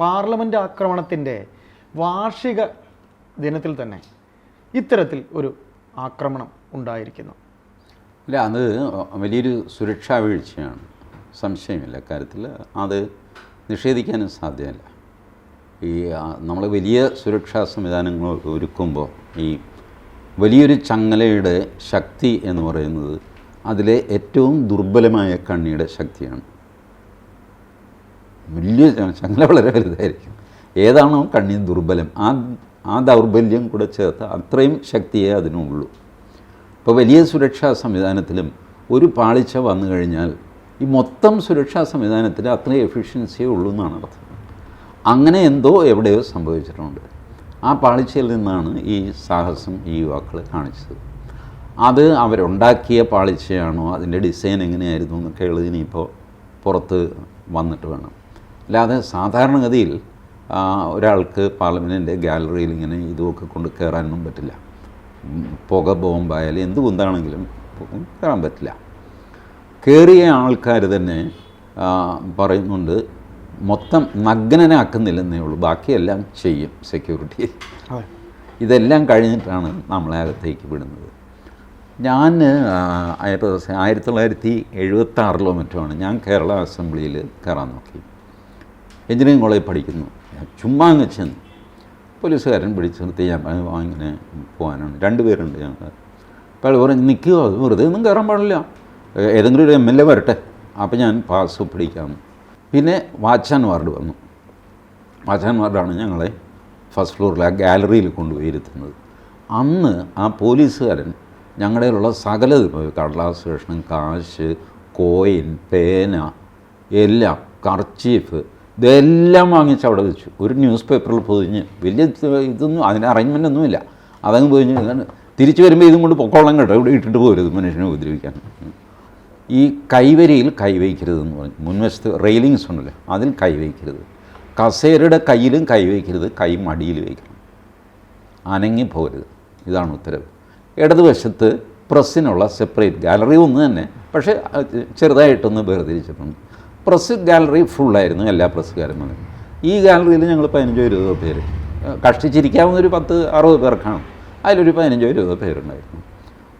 Parliament ആക്രമണത്തിന്റെ വാർഷിക ദിനത്തിൽ തന്നെ ഇത്തരത്തിൽ ഒരു ആക്രമണം ഉണ്ടായിരിക്കുന്നു. അല്ല അത് വലിയൊരു സുരക്ഷാ വീഴ്ചയാണ്. സംശയമില്ല കാര്യത്തിൽ അത് നിഷേധിക്കാനും സാധ്യമല്ല. ഈ നമ്മൾ വലിയ സുരക്ഷാ സംവിധാനങ്ങൾ ഒരുക്കുമ്പോൾ ഈ വലിയൊരു ചങ്ങലയുടെ ശക്തി എന്ന് പറയുന്നത് അതിലെ ഏറ്റവും ദുർബലമായ കണ്ണിയുടെ ശക്തിയാണ്. വലിയ ചങ്ങല വളരെ വലുതായിരിക്കും. ഏതാണോ കണ്ണിന് ദുർബലം? ആ ആ ദൗർബല്യം കൂടെ ചേർത്ത് അത്രയും ശക്തിയേ അതിനുള്ളൂ ഇപ്പോൾ വലിയ സുരക്ഷാ സംവിധാനത്തിലും ഒരു പാളിച്ച വന്നു കഴിഞ്ഞാൽ ഈ മൊത്തം സുരക്ഷാ സംവിധാനത്തിൽ അത്രയും എഫിഷ്യൻസിയേ ഉള്ളൂ എന്നാണ് അർത്ഥം. അങ്ങനെ എന്തോ എവിടെയോ സംഭവിച്ചിട്ടുണ്ട്. ആ പാളിച്ചയിൽ നിന്നാണ് ഈ സാഹസം ഈ യുവാക്കൾ കാണിച്ചത്. അത് അവരുണ്ടാക്കിയ പാളിച്ചയാണോ? അതിന്റെ ഡിസൈൻ എങ്ങനെയായിരുന്നു? എന്നൊക്കെ ഉള്ളത് ഇനിയിപ്പോൾ പുറത്ത് വന്നിട്ട് വേണം. അല്ലാതെ സാധാരണഗതിയിൽ ഒരാൾക്ക് പാർലമെന്റിന്റെ ഗാലറിയിൽ ഇങ്ങനെ ഇതുമൊക്കെ കൊണ്ട് കയറാനൊന്നും പറ്റില്ല. പുക ബോംബായാലും എന്ത് കുന്താണെങ്കിലും കയറാൻ പറ്റില്ല. കയറിയ ആൾക്കാർ തന്നെ പറയുന്നുണ്ട് മൊത്തം നഗ്നനാക്കുന്നില്ലെന്നേ ഉള്ളൂ ബാക്കിയെല്ലാം ചെയ്യും സെക്യൂരിറ്റി ഇതെല്ലാം കഴിഞ്ഞിട്ടാണ് നമ്മളെ അകത്തേക്ക് വിടുന്നത്. ഞാൻ ആയിരത്തി തൊള്ളായിരത്തി ആയിരത്തി തൊള്ളായിരത്തി എഴുപത്തി ആറിലോ മറ്റോ ആണ് ഞാൻ കേരള അസംബ്ലിയിൽ കയറാൻ നോക്കി. എഞ്ചിനീയറിംഗ് കോളേജിൽ പഠിക്കുന്നു. ചുമ്മാ അങ്ങ് ചെന്നു. പോലീസുകാരൻ പിടിച്ച് നിർത്തി ഞാൻ അങ്ങനെ "ആ, ഇങ്ങനെ പോകാനാണ്. രണ്ട് പേരുണ്ട് ഞങ്ങൾ അപ്പോൾ അയാൾ പറഞ്ഞു നിൽക്കുക വെറുതെ ഒന്നും കയറാൻ പാടില്ല. ഏതെങ്കിലും ഒരു എം എൽ എ വരട്ടെ. അപ്പോൾ ഞാൻ പാസ് പിടിക്കാം. പിന്നെ വാച്ചാൻ വാർഡ് വന്നു. വാച്ചാൻ വാർഡാണ് ഞങ്ങളെ ഫസ്റ്റ് ഫ്ലോറിൽ ആ ഗാലറിയിൽ കൊണ്ടുപോയി ഇരുത്തുന്നത് അന്ന് ആ പോലീസുകാരൻ ഞങ്ങളുടെ ഉള്ള സകല കടലാസ് കഷ്ണം കാശ് കോയിൻ പേന എല്ലാം കർച്ചീഫ് ഇതെല്ലാം വാങ്ങിച്ച് അവിടെ വെച്ചു. ഒരു ന്യൂസ് പേപ്പറിൽ പൊതിഞ്ഞ്. വലിയ ഇതൊന്നും അതിന് അറേഞ്ച്മെന്റ് ഒന്നുമില്ല. അതങ്ങ് പൊതിഞ്ഞ് തിരിച്ചു വരുമ്പോൾ ഇതും കൊണ്ട് പൊക്കോളം കേട്ടോ. ഇവിടെ ഇട്ടിട്ട് പോരുത് മനുഷ്യനെ ഉപദ്രവിക്കാൻ. ഈ കൈവരിയിൽ കൈവയ്ക്കരുതെന്ന് പറഞ്ഞു. മുൻവശത്ത് റെയിലിങ്സ് ഉണ്ടല്ലോ അതിൽ കൈവയ്ക്കരുത്. കസേരയുടെ കയ്യിലും കൈവയ്ക്കരുത് കൈ മടിയിൽ വയ്ക്കണം. അനങ്ങി പോകരുത് ഇതാണ് ഉത്തരവ്. ഇടതുവശത്ത് പ്രസ്സിനുള്ള സെപ്പറേറ്റ് ഗാലറി ഒന്ന് തന്നെ. പക്ഷേ ചെറുതായിട്ടൊന്ന് വേർതിരിച്ചിട്ടുണ്ട്. പ്രസ് ഗാലറി ഫുള്ളായിരുന്നു എല്ലാ പ്രസ്സുകാരും വന്നത് ഈ ഗാലറിയിൽ ഞങ്ങൾ പതിനഞ്ചോ ഇരുപതോ പേര്. കഷ്ടിച്ചിരിക്കാവുന്ന ഒരു പത്ത് അറുപത് പേർക്കാണ്. അതിലൊരു പതിനഞ്ചോ ഇരുപതോ പേരുണ്ടായിരുന്നു.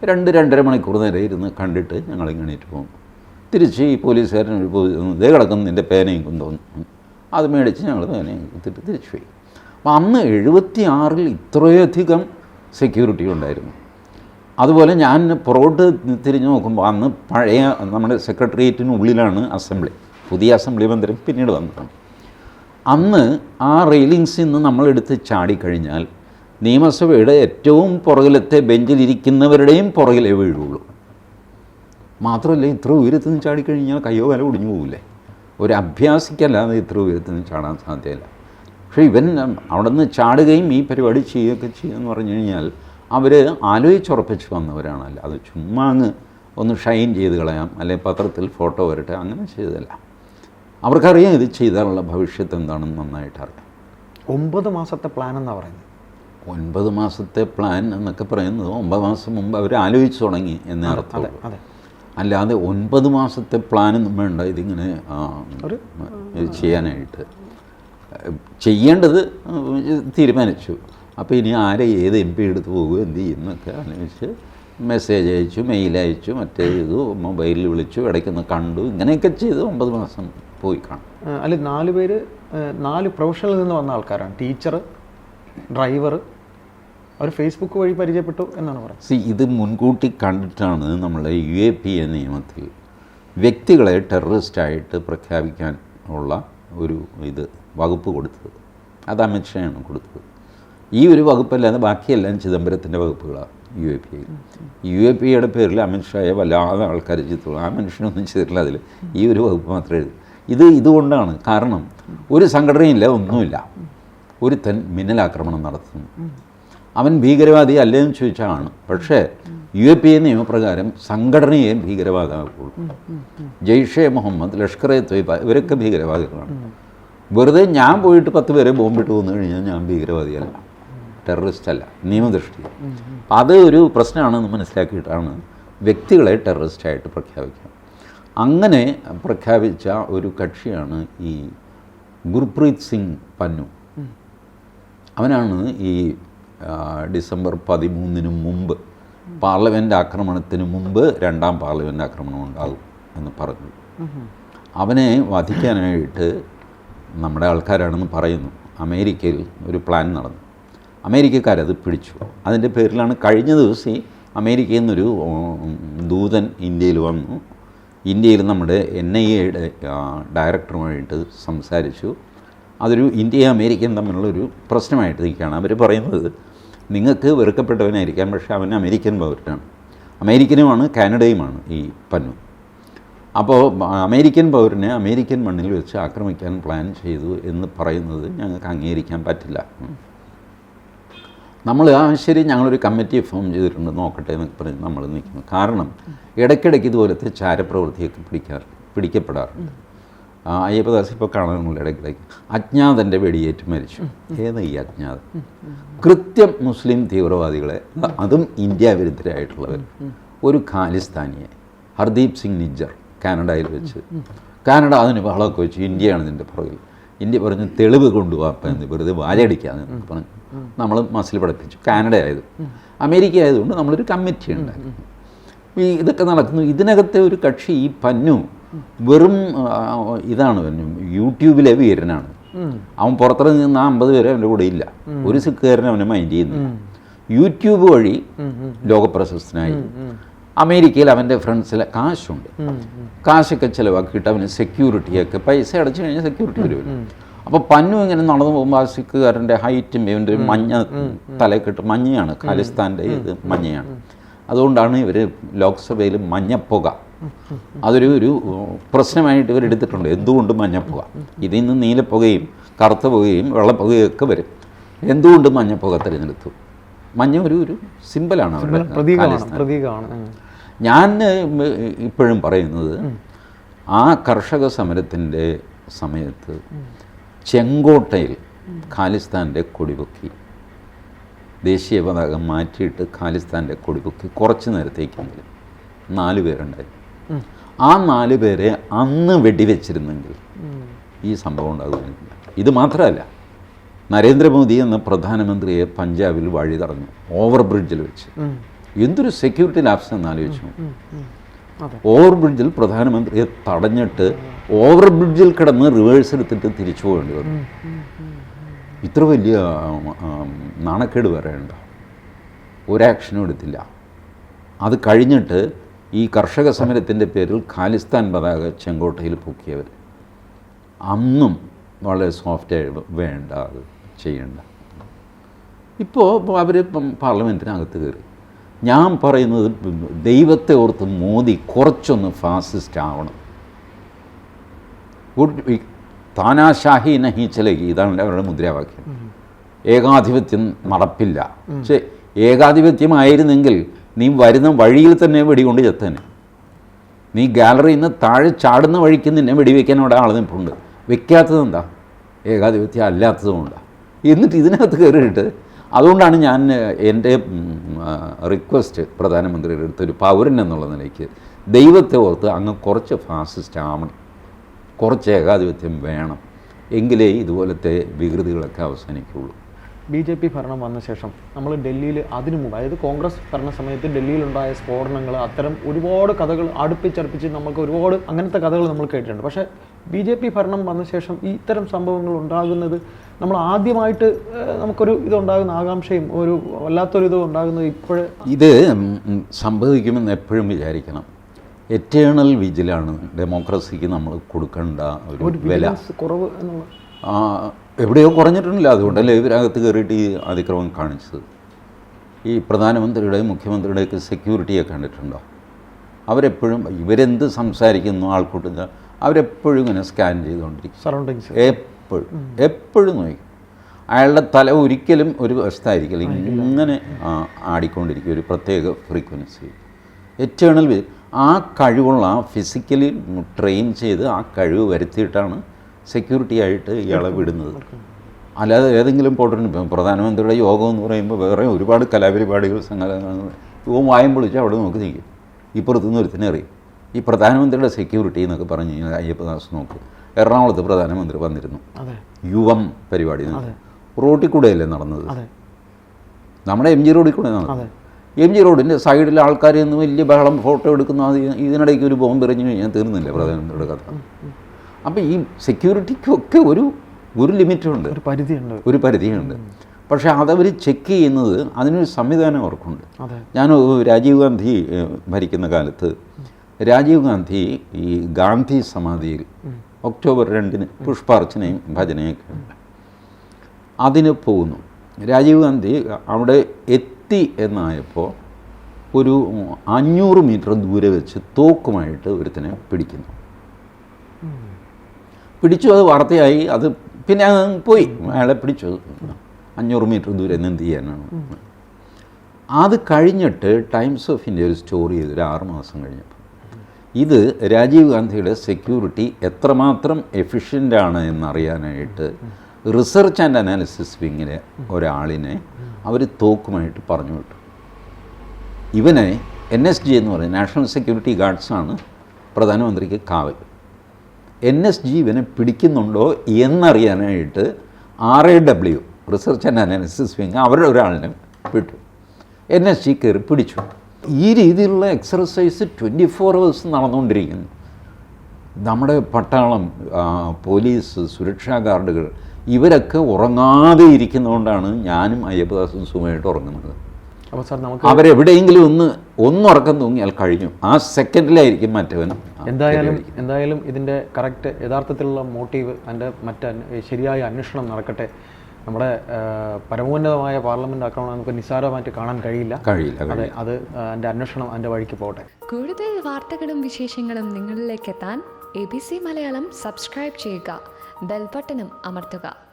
രണ്ട് രണ്ടര മണിക്കൂർ നേരം ഇരുന്ന് കണ്ടിട്ട് ഞങ്ങൾ ഇങ്ങണീറ്റ് പോകും. തിരിച്ച് ഈ പോലീസുകാരനൊരു ദേ കിടക്കുന്നു നിന്റെ പേനയും കൊണ്ടുവന്നു അത് മേടിച്ച് ഞങ്ങൾ പേനയും കൊടുത്തിട്ട് തിരിച്ചു പോയി. അപ്പം അന്ന് എഴുപത്തി ആറിൽ ഇത്രയധികം സെക്യൂരിറ്റി ഉണ്ടായിരുന്നു. അതുപോലെ ഞാൻ പുറകോട്ട് തിരിഞ്ഞ് നോക്കുമ്പോൾ അന്ന് പഴയ നമ്മുടെ സെക്രട്ടേറിയറ്റിനുള്ളിലാണ് അസംബ്ലി പുതിയ അസംബ്ലി മന്ദിരം പിന്നീട് വന്നതാണ് അന്ന് ആ റെയിലിങ്സിൽ നിന്ന് നമ്മളെടുത്ത് ചാടിക്കഴിഞ്ഞാൽ നിയമസഭയുടെ ഏറ്റവും പുറകിലത്തെ ബെഞ്ചിലിരിക്കുന്നവരുടെയും പുറകിലേ വീഴുള്ളൂ. മാത്രമല്ല ഇത്ര ഉയരത്തിൽ നിന്ന് ചാടിക്കഴിഞ്ഞാൽ കയ്യോ വില ഒടിഞ്ഞു പോകില്ലേ ഒരു അഭ്യാസിക്കല്ലാതെ ഇത്ര ഉയരത്തിൽ നിന്ന് ചാടാൻ സാധ്യമല്ല പക്ഷേ ഇവൻ അവിടെ നിന്ന് ചാടുകയും ഈ പരിപാടി ചെയ്യുകയൊക്കെ ചെയ്യുമെന്ന് പറഞ്ഞു കഴിഞ്ഞാൽ അവർ ആലോചിച്ചുറപ്പിച്ച് വന്നവരാണല്ലോ. അത് ചുമ്മാ അങ്ങ് ഒന്ന് ഷൈൻ ചെയ്ത് കളയാം അല്ലെങ്കിൽ പത്രത്തിൽ ഫോട്ടോ വരട്ടെ അങ്ങനെ ചെയ്തതല്ല. അവർക്കറിയാം ഇത് ചെയ്താലുള്ള ഭവിഷ്യത്ത് എന്താണെന്ന് നന്നായിട്ട് അറിയാം ഒമ്പത് മാസത്തെ പ്ലാൻ എന്നാണ് പറയുന്നത്? ഒൻപത് മാസത്തെ പ്ലാൻ എന്നൊക്കെ പറയുന്നത് ഒമ്പത് മാസം മുമ്പ് അവർ ആലോചിച്ച് തുടങ്ങി എന്നേ അർത്ഥം അല്ലാതെ ഒൻപത് മാസത്തെ പ്ലാനൊന്നും വേണ്ട ഇതിങ്ങനെ ചെയ്യാനായിട്ട്. ചെയ്യേണ്ടത് തീരുമാനിച്ചു. അപ്പോൾ ഇനി ആരെ ഏത് എം പി എടുത്ത് പോകുമോ എന്ത് ചെയ്യുന്നൊക്കെ ആലോചിച്ച് മെസ്സേജ് അയച്ചു മെയിൽ അയച്ചു മറ്റേ ചെയ്തു മൊബൈലിൽ വിളിച്ചു ഇടയ്ക്കൊന്ന് കണ്ടു ഇങ്ങനെയൊക്കെ ചെയ്ത് ഒമ്പത് മാസം പോയി കാണും. അല്ല നാല് പേര് നാല് പ്രൊഫഷണലിൽ നിന്ന് വന്ന ആൾക്കാരാണ്. ടീച്ചർ ഡ്രൈവർ അവർ ഫേസ്ബുക്ക് വഴി പരിചയപ്പെട്ടു എന്നാണ് പറയുന്നത്. സി ഇത് മുൻകൂട്ടി കണ്ടിട്ടാണ് നമ്മളെ യു എ പി എ നിയമത്തിൽ വ്യക്തികളെ ടെററിസ്റ്റായിട്ട് പ്രഖ്യാപിക്കാൻ ഉള്ള ഒരു ഇത് വകുപ്പ് കൊടുത്തത്. അത് അമിത്ഷായാണ് കൊടുത്തത്. ഈ ഒരു വകുപ്പല്ലാതെ ബാക്കിയെല്ലാം ചിദംബരത്തിന്റെ വകുപ്പുകളാണ്. U A P U A P യുടെ പേരിൽ അമിത്ഷായെ വല്ലാതെ ആൾക്കാർ ചെയ്തിട്ടുള്ളൂ ആ മനുഷ്യനൊന്നും ചെയ്തിട്ടില്ല അതിൽ ഈ ഒരു വകുപ്പ് മാത്രമേ എഴുതി ഇത് ഇതുകൊണ്ടാണ് കാരണം ഒരു സംഘടനയില്ല ഒന്നുമില്ല. ഒരു ഒരുത്തൻ മിന്നലാക്രമണം നടത്തുന്നു. അവൻ ഭീകരവാദി അല്ലേന്ന് ചോദിച്ചാണ്. പക്ഷേ യു എ പി എ നിയമപ്രകാരം സംഘടനയെ ഭീകരവാദമാക്കുള്ളൂ. ജെയ്ഷെ മുഹമ്മദ് ലഷ്കർ എ തൊയ്ബ ഇവരൊക്കെ ഭീകരവാദികളാണ്. വെറുതെ ഞാൻ പോയിട്ട് പത്ത് പേരെ ബോംബിട്ട് വന്നു കഴിഞ്ഞാൽ ഞാൻ ഭീകരവാദിയല്ല. ടെററിസ്റ്റ് അല്ല നിയമദൃഷ്ടി അത് ഒരു പ്രശ്നമാണെന്ന് മനസ്സിലാക്കിയിട്ടാണ് വ്യക്തികളെ ടെററിസ്റ്റായിട്ട് പ്രഖ്യാപിക്കുക. അങ്ങനെ പ്രഖ്യാപിച്ച ഒരു കക്ഷിയാണ് ഈ ഗുർപ്രീത് സിംഗ് പന്നു. അവനാണ് ഈ ഡിസംബർ പതിമൂന്നിന് മുമ്പ് പാർലമെന്റ് ആക്രമണത്തിന് മുമ്പ് രണ്ടാം പാർലമെന്റ് ആക്രമണം ഉണ്ടാകും എന്ന് പറഞ്ഞു. അവനെ വധിക്കാനായിട്ട് നമ്മുടെ ആൾക്കാരാണെന്ന് പറയുന്നു. അമേരിക്കയിൽ ഒരു പ്ലാൻ നടന്നു. അമേരിക്കക്കാരത് പിടിച്ചു. അതിന്റെ പേരിലാണ് കഴിഞ്ഞ ദിവസം അമേരിക്കയിൽ നിന്നൊരു ദൂതൻ ഇന്ത്യയിൽ വന്നു. ഇന്ത്യയിൽ നമ്മുടെ എൻ ഐ എയുടെ ഡയറക്ടറുമായിട്ട് സംസാരിച്ചു. അതൊരു ഇന്ത്യയും അമേരിക്കയും തമ്മിലുള്ളൊരു പ്രശ്നമായിട്ട് നിൽക്കുകയാണ്. അവർ പറയുന്നത് നിങ്ങൾക്ക് വെറുക്കപ്പെട്ടവനായിരിക്കാം പക്ഷേ അവൻ അമേരിക്കൻ പൗരനാണ്. അമേരിക്കനുമാണ് കാനഡയുമാണ് ഈ പന്നു. അപ്പോൾ അമേരിക്കൻ പൗരനെ അമേരിക്കൻ മണ്ണിൽ വെച്ച് ആക്രമിക്കാൻ പ്ലാൻ ചെയ്തു എന്ന് പറയുന്നത് ഞങ്ങൾക്ക് അംഗീകരിക്കാൻ പറ്റില്ല. നമ്മൾ ആ ശരി ഞങ്ങളൊരു കമ്മിറ്റി ഫോം ചെയ്തിട്ടുണ്ട് നോക്കട്ടെ എന്നൊക്കെ പറഞ്ഞ് നമ്മൾ നിൽക്കുന്നു. കാരണം ഇടയ്ക്കിടയ്ക്ക് ഇതുപോലത്തെ ചാരപ്രവൃത്തിയൊക്കെ പിടിക്കാറ് പിടിക്കപ്പെടാറുണ്ട്. അയ്യപ്പദാസ് ഇപ്പോൾ കാണാനുള്ള ഇടയ്ക്കിടയ്ക്ക്. അജ്ഞാതന്റെ വെടിയേറ്റ് മരിച്ചു. ഏതാ ഈ അജ്ഞാതൻ? കൃത്യം മുസ്ലിം തീവ്രവാദികളെ അതും ഇന്ത്യ വിരുദ്ധരായിട്ടുള്ളവർ. ഒരു ഖാലിസ്ഥാനിയെ ഹർദീപ് സിംഗ് നിജ്ജർ കാനഡയിൽ വെച്ച്. കാനഡ അതിന് ബഹളമൊക്കെ വെച്ച് ഇന്ത്യയാണ് ഇതിന്റെ പുറകിൽ. ഇന്ത്യ പറഞ്ഞു തെളിവ് കൊണ്ടുപോകാം വെറുതെ എന്നൊക്കെ പറഞ്ഞു നമ്മൾ മസിൽ പഠിപ്പിച്ചു. കാനഡ ആയത്. അമേരിക്ക ആയതുകൊണ്ട് നമ്മളൊരു കമ്മിറ്റി ഉണ്ടാക്കി. ഈ ഇതൊക്കെ നടക്കുന്നു. ഇതിനകത്തെ ഒരു കക്ഷി ഈ പന്നു വെറും ഇതാണ് പന്നു. യൂട്യൂബിലെ വീരനാണ്. അവൻ പുറത്തിറങ്ങി നിന്ന് ആ അമ്പത് പേരെ അവന്റെ കൂടെ ഇല്ല. ഒരു സിക്കുകാരനെ അവനെ മൈൻഡ് ചെയ്യുന്നില്ല. യൂട്യൂബ് വഴി ലോകപ്രശസ്തനായി. അമേരിക്കയിൽ അവന്റെ ഫ്രണ്ട്സിലെ കാശുണ്ട്. കാശൊക്കെ ചിലവാക്കിയിട്ട് അവന് സെക്യൂരിറ്റിയൊക്കെ പൈസ അടച്ചു കഴിഞ്ഞാൽ സെക്യൂരിറ്റി വരുമല്ലോ. അപ്പോൾ പന്നു ഇങ്ങനെ നടന്നു പോകുമ്പോൾ ആ സിഖുകാരന്റെ ഹൈറ്റും ഇവന്റെ മഞ്ഞ തലക്കെട്ട് മഞ്ഞയാണ് ഖാലിസ്ഥാന്റെ ഇത് മഞ്ഞയാണ്. അതുകൊണ്ടാണ് ഇവർ ലോക്സഭയിൽ മഞ്ഞപ്പുക. അതൊരു ഒരു പ്രശ്നമായിട്ട് ഇവർ എടുത്തിട്ടുണ്ട്. എന്തുകൊണ്ട് മഞ്ഞപ്പുക? ഇതിൽ നിന്ന് നീലപ്പുകയും കറുത്ത പുകയും വെള്ളപ്പുകയും ഒക്കെ വരും. എന്തുകൊണ്ട് മഞ്ഞപ്പുക തിരഞ്ഞെടുത്തു? മഞ്ഞ ഒരു ഒരു സിമ്പിളാണ് അവരുടെ പ്രതീകമാണ്. ഞാൻ ഇപ്പോഴും പറയുന്നത് ആ കർഷക സമരത്തിന്റെ സമയത്ത് ചെങ്കോട്ടയിൽ ഖാലിസ്ഥാന്റെ കൊടിപൊക്കി ദേശീയ പതാക മാറ്റിയിട്ട് ഖാലിസ്ഥാന്റെ കൊടിപൊക്കി കുറച്ച് നേരത്തേക്കെങ്കിലും നാല് പേരുണ്ടായി. ആ നാല് പേരെ അന്ന് വെടിവെച്ചിരുന്നെങ്കിൽ ഈ സംഭവം ഉണ്ടാകുന്നില്ല ഇത് മാത്രമല്ല നരേന്ദ്രമോദി എന്ന പ്രധാനമന്ത്രിയെ പഞ്ചാബിൽ വഴി തടഞ്ഞു ഓവർ ബ്രിഡ്ജിൽ വെച്ച്. എന്തൊരു സെക്യൂരിറ്റി ലാപ്സ് എന്ന് ആലോചിച്ചു ഉം. ഉം. അതെ. ഓവർ ബ്രിഡ്ജിൽ പ്രധാനമന്ത്രിയെ തടഞ്ഞിട്ട് ഓവർ ബ്രിഡ്ജിൽ കിടന്ന് റിവേഴ്സ് എടുത്തിട്ട് തിരിച്ചു പോകേണ്ടി വന്നു. ഇത്ര വലിയ നാണക്കേട് പറയണ്ട ഒരാക്ഷനും എടുത്തില്ല. അത് കഴിഞ്ഞിട്ട് ഈ കർഷക സമരത്തിന്റെ പേരിൽ ഖാലിസ്ഥാൻ പതാക ചെങ്കോട്ടയിൽ പൊക്കിയവർ അന്നും വളരെ സോഫ്റ്റായി വേണ്ട അത് ചെയ്യേണ്ട. ഇപ്പോൾ അവർ പാർലമെന്റിനകത്ത് കയറി. ഞാൻ പറയുന്നത് ദൈവത്തെ ഓർത്ത് മോദി കുറച്ചൊന്ന് ഫാസിസ്റ്റ് ആവണം. ഗുഡ് താനാശാഹി നഹി ചലകി ഇതാണ് അവരുടെ മുദ്രാവാക്യം. ഏകാധിപത്യം നടപ്പില്ല. പക്ഷേ ഏകാധിപത്യമായിരുന്നെങ്കിൽ നീ വരുന്ന വഴിയിൽ തന്നെ വെടികൊണ്ട് ചെത്തന്നെ. നീ ഗാലറിയിൽ നിന്ന് താഴെ ചാടുന്ന വഴിക്ക് നിന്നെ വെടിവെക്കാൻ അവിടെ ആൾ നിൽപ്പുണ്ട് വെക്കാത്തത് എന്താ ഏകാധിപത്യം അല്ലാത്തതുകൊണ്ടാണ് എന്നിട്ട് ഇതിനകത്ത് കയറിയിട്ട് അതുകൊണ്ടാണ് ഞാൻ എന്റെ റിക്വസ്റ്റ് പ്രധാനമന്ത്രിയുടെ അടുത്ത് ഒരു പൗരൻ എന്നുള്ള നിലയ്ക്ക് ദൈവത്തെ ഓർത്ത് അങ്ങ് കുറച്ച് ഫാസിസ്റ്റ് ആവണം. കുറച്ച് ഏകാധിപത്യം വേണം. എങ്കിലേ ഇതുപോലത്തെ വികൃതികളൊക്കെ അവസാനിക്കുള്ളൂ. ബി ജെ പി ഭരണം വന്ന ശേഷം നമ്മൾ ഡൽഹിയിൽ അതിനു മുമ്പ് അതായത് കോൺഗ്രസ് ഭരണ സമയത്ത് ഡൽഹിയിലുണ്ടായ സ്ഫോടനങ്ങൾ അത്തരം ഒരുപാട് കഥകൾ അടുപ്പിച്ചടുപ്പിച്ച് നമുക്ക് ഒരുപാട് അങ്ങനത്തെ കഥകൾ നമ്മൾ കേട്ടിട്ടുണ്ട്. പക്ഷേ ബി ജെ പി ഭരണം വന്ന ശേഷം ഇത്തരം സംഭവങ്ങൾ ഉണ്ടാകുന്നത് നമ്മൾ ആദ്യമായിട്ട് നമുക്കൊരു ഇതുണ്ടാകുന്ന ആകാംക്ഷയും ഒരു വല്ലാത്തൊരു ഇതും ഉണ്ടാകുന്നത് ഇപ്പോഴേ ഇത് സംഭവിക്കുമെന്ന് എപ്പോഴും വിചാരിക്കണം. എറ്റേണൽ വിജിലാണ് ഡെമോക്രസിക്ക് നമ്മൾ കൊടുക്കേണ്ട ഒരു വില. കുറവ് എന്നുള്ള എവിടെയോ കുറഞ്ഞിട്ടുണ്ടല്ലോ അതുകൊണ്ടല്ലേ ഇവരകത്ത് കയറിയിട്ട് ഈ അതിക്രമം കാണിച്ചത്. ഈ പ്രധാനമന്ത്രിയുടെ മുഖ്യമന്ത്രിയുടെയൊക്കെ സെക്യൂരിറ്റിയെ കണ്ടിട്ടുണ്ടോ? അവരെപ്പോഴും ഇവരെന്ത് സംസാരിക്കുന്നു ആൾക്കൂട്ടത്തിൽ? അവരെപ്പോഴും ഇങ്ങനെ സ്കാൻ ചെയ്തുകൊണ്ടിരിക്കും. സറൗണ്ടിങ്സ് എപ്പോഴും. എപ്പോഴും നോക്കും അയാളുടെ തല ഒരിക്കലും ഒരു വശത്തായിരിക്കില്ല. ഇങ്ങനെ ആടിക്കൊണ്ടിരിക്കും ഒരു പ്രത്യേക ഫ്രീക്വൻസി എറ്റേണൽ ആ കഴിവുള്ള ആ ഫിസിക്കലി ട്രെയിൻ ചെയ്ത് ആ കഴിവ് വരുത്തിയിട്ടാണ് സെക്യൂരിറ്റി ആയിട്ട് ഇയാളെ വിടുന്നത്. അല്ലാതെ ഏതെങ്കിലും പോട്ടുണ്ട് ഇപ്പം പ്രധാനമന്ത്രിയുടെ യോഗം എന്ന് പറയുമ്പോൾ വേറെ ഒരുപാട് കലാപരിപാടികൾ സംഘടന യോഗം വായം പൊളിച്ച് അവിടെ നോക്കി നിൽക്കും. ഇപ്പുറത്തുനിന്ന് ഒരുത്തിനെ അറിയും. ഈ പ്രധാനമന്ത്രിയുടെ സെക്യൂരിറ്റി എന്നൊക്കെ പറഞ്ഞു കഴിഞ്ഞാൽ അയ്യപ്പദാസ് നോക്ക്. എറണാകുളത്ത് പ്രധാനമന്ത്രി വന്നിരുന്നു. യുവം പരിപാടി റോട്ടിൽ കൂടെയല്ലേ നടന്നത്? നമ്മുടെ എം ജി റോഡിൽ കൂടെ നടന്നത്. എം ജി റോഡിന്റെ സൈഡിൽ ആൾക്കാർ നിന്ന് വലിയ ബഹളം ഫോട്ടോ എടുക്കുന്ന ഇതിനിടയ്ക്ക് ഒരു ബോംബ് എറിഞ്ഞു കഴിഞ്ഞാൽ തീർന്നില്ല പ്രധാനമന്ത്രിയുടെ കഥ? അപ്പം ഈ സെക്യൂരിറ്റിക്കൊക്കെ ഒരു ഒരു ലിമിറ്റുണ്ട്. ഒരു പരിധിയുണ്ട്. ഒരു പരിധിയുണ്ട്. പക്ഷേ അതവർ ചെക്ക് ചെയ്യുന്നത് അതിനൊരു സംവിധാനം അവർക്കുണ്ട്. ഞാൻ രാജീവ് ഗാന്ധി ഭരിക്കുന്ന കാലത്ത് രാജീവ് ഗാന്ധി ഈ ഗാന്ധി സമാധിയിൽ ഒക്ടോബർ രണ്ടിന് പുഷ്പാർച്ചനയും ഭജനയൊക്കെ ഉണ്ട്. അതിന് പോകുന്നു. രാജീവ് ഗാന്ധി അവിടെ എത്തി എന്നായപ്പോൾ ഒരു അഞ്ഞൂറ് മീറ്റർ ദൂരെ വെച്ച് തോക്കുമായിട്ട് ഒരുത്തനെ പിടിക്കുന്നു. പിടിച്ചു അത് വാർത്തയായി. അത് പിന്നെ പോയി. അയാളെ പിടിച്ചു. അഞ്ഞൂറ് മീറ്റർ ദൂരെ എന്ത് ചെയ്യാനാണ്? അത് കഴിഞ്ഞിട്ട് ടൈംസ് ഓഫ് ഇന്ത്യ ഒരു സ്റ്റോറി ചെയ്തു. ഒരു ആറ് മാസം കഴിഞ്ഞപ്പോൾ ഇത് രാജീവ് ഗാന്ധിയുടെ സെക്യൂരിറ്റി എത്രമാത്രം എഫിഷ്യന്റ് ആണ് എന്നറിയാനായിട്ട് റിസർച്ച് ആൻഡ് അനാലിസിസ് വിങ്ങിലെ ഒരാളിനെ അവർ തോക്കുമായിട്ട് പറഞ്ഞു വിട്ടു. ഇവനെ എൻ എസ് ജി എന്ന് പറയും നാഷണൽ സെക്യൂരിറ്റി ഗാർഡ്സാണ് പ്രധാനമന്ത്രിക്ക് കാവൽ. എൻ എസ് ജി ഇവനെ പിടിക്കുന്നുണ്ടോ എന്നറിയാനായിട്ട് R A W research and analysis wing അവരുടെ ഒരാളിനെ വിട്ടു. എൻ എസ് ജി കയറി പിടിച്ചു. ഈ രീതിയിലുള്ള എക്സർസൈസ് ട്വന്റി ഫോർ അവേഴ്സ് നടന്നുകൊണ്ടിരിക്കുന്നു. നമ്മുടെ പട്ടാളം പോലീസ് സുരക്ഷാ ഗാർഡുകൾ ഇവരൊക്കെ ഉറങ്ങാതെ ഇരിക്കുന്നതുകൊണ്ടാണ് ഞാനും അയ്യപ്പദാസും സുഖമായിട്ട് ഉറങ്ങുന്നത്. അപ്പോൾ സാർ നമുക്ക് അവരെവിടെയെങ്കിലും ഒന്ന് ഒന്നുറക്കം തൂങ്ങിയാൽ കഴിഞ്ഞു. ആ സെക്കൻഡിലായിരിക്കും മറ്റവൻ എന്തായാലും എന്തായാലും ഇതിന്റെ കറക്റ്റ് യഥാർത്ഥത്തിലുള്ള മോട്ടീവ് അതിന്റെ മറ്റ് ശരിയായ അന്വേഷണം നടക്കട്ടെ. നമ്മുടെ പരമോന്നതമായ പാർലമെന്റ് ആക്രമണം നമുക്ക് നിസ്സാരമായിട്ട് കാണാൻ കഴിയില്ല. കഴിയില്ല അതെ അത് അതിന്റെ അന്വേഷണം അതിന്റെ വഴിക്ക് പോകട്ടെ. കൂടുതൽ വാർത്തകളും വിശേഷങ്ങളും നിങ്ങളിലേക്ക് എത്താൻ A B C Malayalam subscribe ചെയ്യുക. ബെൽബട്ടനും അമർത്തുക.